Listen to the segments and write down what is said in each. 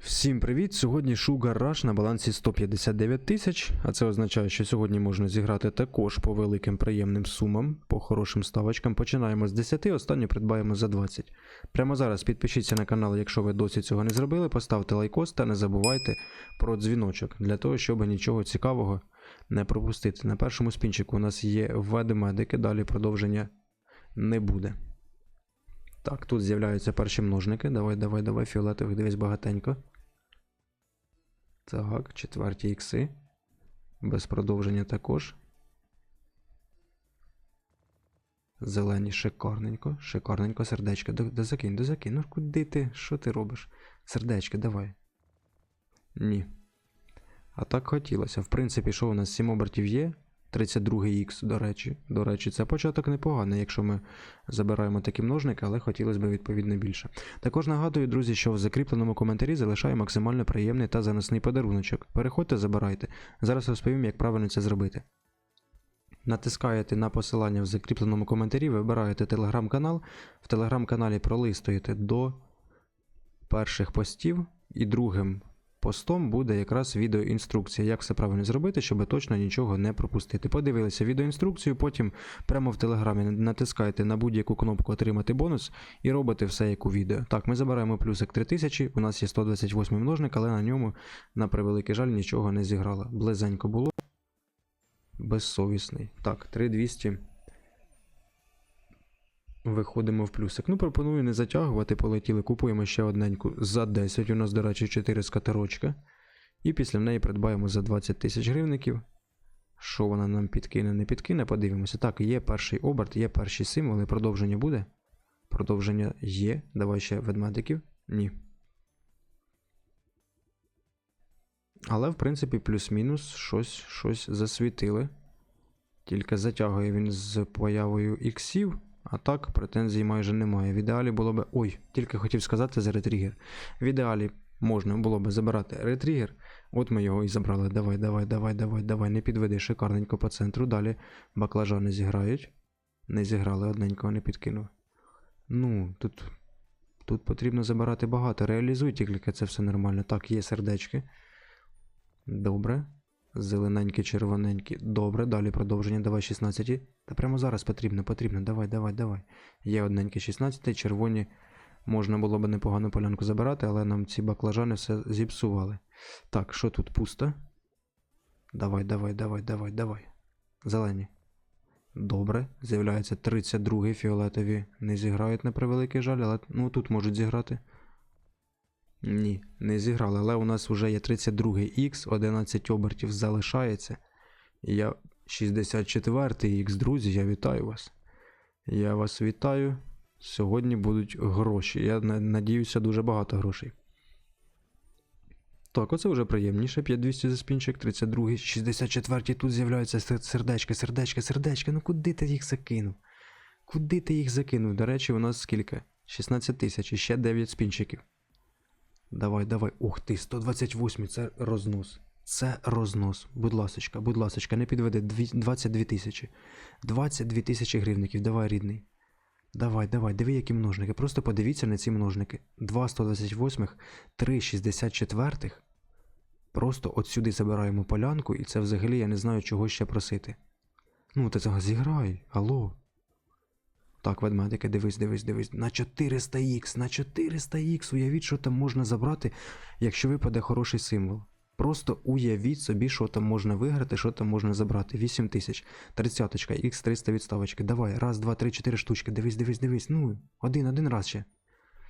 Всім привіт! Сьогодні Sugar Rush на балансі 159 тисяч, а це означає, що сьогодні можна зіграти також по великим приємним сумам, по хорошим ставочкам. Починаємо з 10, останню придбаємо за 20. Прямо зараз підпишіться на канал, якщо ви досі цього не зробили, поставте лайкос та не забувайте про дзвіночок для того, щоб нічого цікавого не пропустити. На першому спінчику у нас є ведмедики, далі продовження не буде. Так, тут з'являються перші множники. Давай, давай, давай, фіолетових, дивись багатенько. Так, четверті ікси. Без продовження також. Зелені, шикарненько, шикарненько, сердечко. До закинь, до закинь. Ну куди ти? Що ти робиш? Сердечко, давай. Ні. А так хотілося. В принципі, що у нас 7 обертів є? 32 х до речі. До речі, це початок непоганий, якщо ми забираємо такі множники, але хотілося б відповідно більше. Також нагадую, друзі, що в закріпленому коментарі залишаю максимально приємний та заносний подаруночок. Переходьте, забирайте. Зараз розповім, як правильно це зробити. Натискаєте на посилання в закріпленому коментарі, вибираєте телеграм-канал. В телеграм-каналі пролистуєте до перших постів, і другим постом буде якраз відеоінструкція, як все правильно зробити, щоб точно нічого не пропустити. Подивилися відеоінструкцію, потім прямо в телеграмі натискаєте на будь-яку кнопку Отримати бонус і робите все як у відео. Так, ми забираємо плюсик 3000, у нас є 128 множник, але на ньому, на превеликий жаль, нічого не зіграло. Близенько було. Безсовісний. Так, 3200. Виходимо в плюсик. Ну, пропоную не затягувати, полетіли. Купуємо ще одненьку за 10. У нас, до речі, 4 скатерочка. І після неї придбаємо за 20 тисяч гривників. Що вона нам підкине, не підкине, подивимося. Так, є перший оберт, є перші символи. Продовження буде? Продовження є. Давай ще ведмедиків. Ні. Але, в принципі, плюс-мінус щось, щось засвітили. Тільки затягує він з появою іксів. А так, претензій майже немає. В ідеалі було б. Ой, тільки хотів сказати за ретригер. В ідеалі можна було б забирати ретригер. От ми його і забрали. Давай, давай, давай, давай, давай. Не підведи шикарненько по центру. Далі баклажани зіграють. Не зіграли, одненького не підкинув. Ну, тут. Тут потрібно забирати багато. Реалізуй тільки це все нормально. Так, є сердечки. Добре. Зелененькі, червоненькі. Добре, далі продовження. Давай 16. Та прямо зараз потрібно, потрібно. Давай, давай, давай. Є одненькі 16, червоні. Можна було б непогану полянку забирати, але нам ці баклажани все зіпсували. Так, що тут пусто? Давай, давай, давай, давай, давай. Зелені. Добре. З'являється 32 фіолетові. Не зіграють на превеликий жаль, але ну тут можуть зіграти. Ні, не зіграли, але у нас вже є 32 х 11 обертів залишається. Я 64 х друзі, я вітаю вас. Я вас вітаю. Сьогодні будуть гроші. Я на- надіюся, дуже багато грошей. Так, оце вже приємніше. 5200 за спінчик, 32, 64 тут з'являються сер- сердечки, сердечки, сердечки. Ну куди ти їх закинув? Куди ти їх закинув? До речі, у нас скільки? 16 тисяч і ще 9 спінчиків. Давай, давай. Ух ти, 128, це рознос. Це рознос. Будь ласочка, будь ласочка, не підведи. 22 тисячі. 22 тисячі гривників. Давай, рідний. Давай, давай, диви, які множники. Просто подивіться на ці множники. 2 128, 3 64. Просто от сюди забираємо полянку, і це взагалі я не знаю, чого ще просити. Ну, ти цього зіграй, алло. Так, ведмедики, дивись, дивись, дивись. На 400х, на 400х. Уявіть, що там можна забрати, якщо випаде хороший символ. Просто уявіть собі, що там можна виграти, що там можна забрати. 8 тисяч. 30 х 300 відставочки. Давай, раз, два, три, чотири штучки. Дивись, дивись, дивись. Ну, один, один раз ще.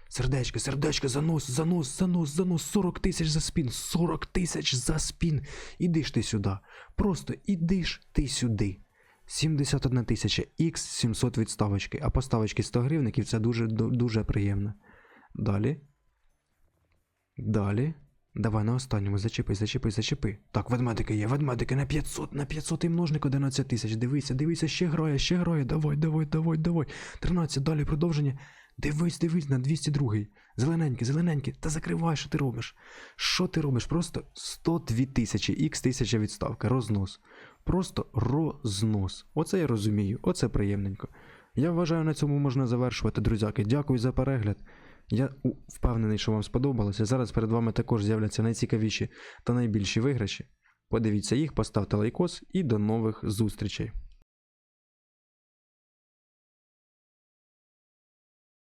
Сердечко, сердечко, занос, занос, занос, занос. 40 тисяч за спін. 40 тисяч за спін. Іди ж ти сюди. Просто іди ж ти сюди. 71 тисяча х 700 відставочки, а поставочки 100 гривників це дуже, ду- дуже приємно. Далі. Далі. Давай на останньому зачепи, зачепи, зачепи. Так, ведмедики є, ведмедики на 500, на 500 і множник 11 тисяч. Дивися, дивися, ще грає, ще грає. Давай, давай, давай, давай. 13, далі продовження. Дивись, дивись на 202. Зелененький, зелененький. Та закривай, що ти робиш? Що ти робиш? Просто 102 тисячі, х тисяча відставка, рознос. Просто рознос. Оце я розумію, оце приємненько. Я вважаю, на цьому можна завершувати, друзяки. Дякую за перегляд. Я впевнений, що вам сподобалося. Зараз перед вами також з'являться найцікавіші та найбільші виграші. Подивіться їх, поставте лайкос і до нових зустрічей.